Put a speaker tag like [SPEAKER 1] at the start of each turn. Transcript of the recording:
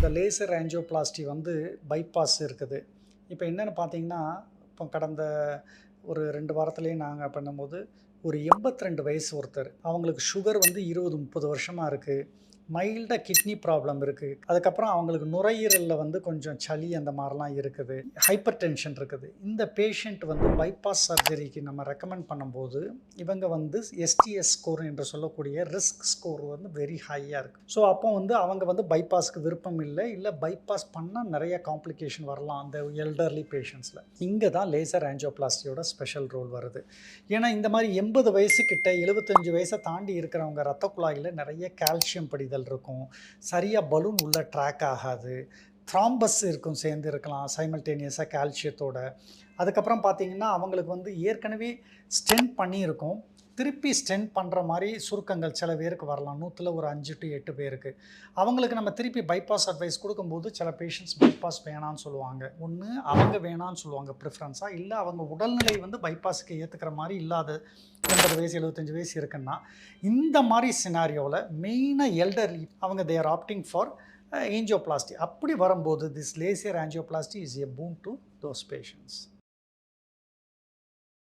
[SPEAKER 1] இந்த laser angioplasty வந்து bypass இருக்குது. இப்போ என்னென்னு பார்த்தீங்கன்னா இப்போ கடந்த ஒரு ரெண்டு வாரத்துலேயே நாங்கள் பண்ணும்போது ஒரு 82 வயசு ஒருத்தர். அவங்களுக்கு சுகர் வந்து இருபது முப்பது வருஷமாக இருக்குது மைல்டாக கிட்னி ப்ராப்ளம் இருக்குது அதுக்கப்புறம் அவங்களுக்கு நுரையீரலில் வந்து கொஞ்சம் சளி அந்த மாதிரிலாம் இருக்குது. ஹைப்பர் டென்ஷன் இருக்குது. இந்த பேஷண்ட் வந்து பைபாஸ் சர்ஜரிக்கு நம்ம ரெக்கமெண்ட் பண்ணும்போது இவங்க வந்து எஸ்டிஎஸ் ஸ்கோர் என்று சொல்லக்கூடிய ரிஸ்க் ஸ்கோர் வந்து வெரி ஹையாக இருக்குது ஸோ அப்போ வந்து அவங்க வந்து பைபாஸ்க்கு விருப்பம் இல்லை. இல்லை பைபாஸ் பண்ணால் நிறைய காம்ப்ளிகேஷன் வரலாம் அந்த எல்டர்லி பேஷண்ட்ஸில் இங்கே தான் லேசர் ஆன்ஜியோபிளாஸ்டியோட ஸ்பெஷல் ரோல் வருது. ஏன்னா இந்த மாதிரி எண்பது வயசு எழுபத்தஞ்சு வயசை தாண்டி இருக்கிறவங்க ரத்த குழாயில் நிறைய கால்சியம் படிதல் இருக்கும். சரியாக பலூன் உள்ள ட்ராக் ஆகாது. த்ராம்பஸ் இருக்கும் சேர்ந்து இருக்கலாம் சைமல்டேனியஸாக கால்சியத்தோட அதுக்கப்புறம் பார்த்தீங்கன்னா அவங்களுக்கு வந்து ஏற்கனவே ஸ்டென்ட் பண்ணியிருக்கும் திருப்பி ஸ்டென்ட் பண்ணுற மாதிரி சுருக்கங்கள் சில பேருக்கு வரலாம். நூற்றில் ஒரு அஞ்சு டு எட்டு பேருக்கு. அவங்களுக்கு நம்ம திருப்பி பைபாஸ் அட்வைஸ் கொடுக்கும்போது சில பேஷண்ட்ஸ் பைபாஸ் வேணான்னு சொல்லுவாங்க. ஒன்று அவங்க வேணான்னு சொல்லுவாங்க ப்ரிஃபரன்ஸாக இல்லை அவங்க உடல்நிலை வந்து பைபாஸுக்கு ஏற்றுக்கிற மாதிரி இல்லாத எண்பது வயசு எழுபத்தஞ்சு வயசு இருக்குன்னா இந்த மாதிரி சினாரியோவில் மெயினாக எல்டர்லி அவங்க தேர் ஆப்டிங் ஃபார் ஏஞ்சியோபிளாஸ்டி அப்படி வரும்போது this laser angioplasty is a boon to those patients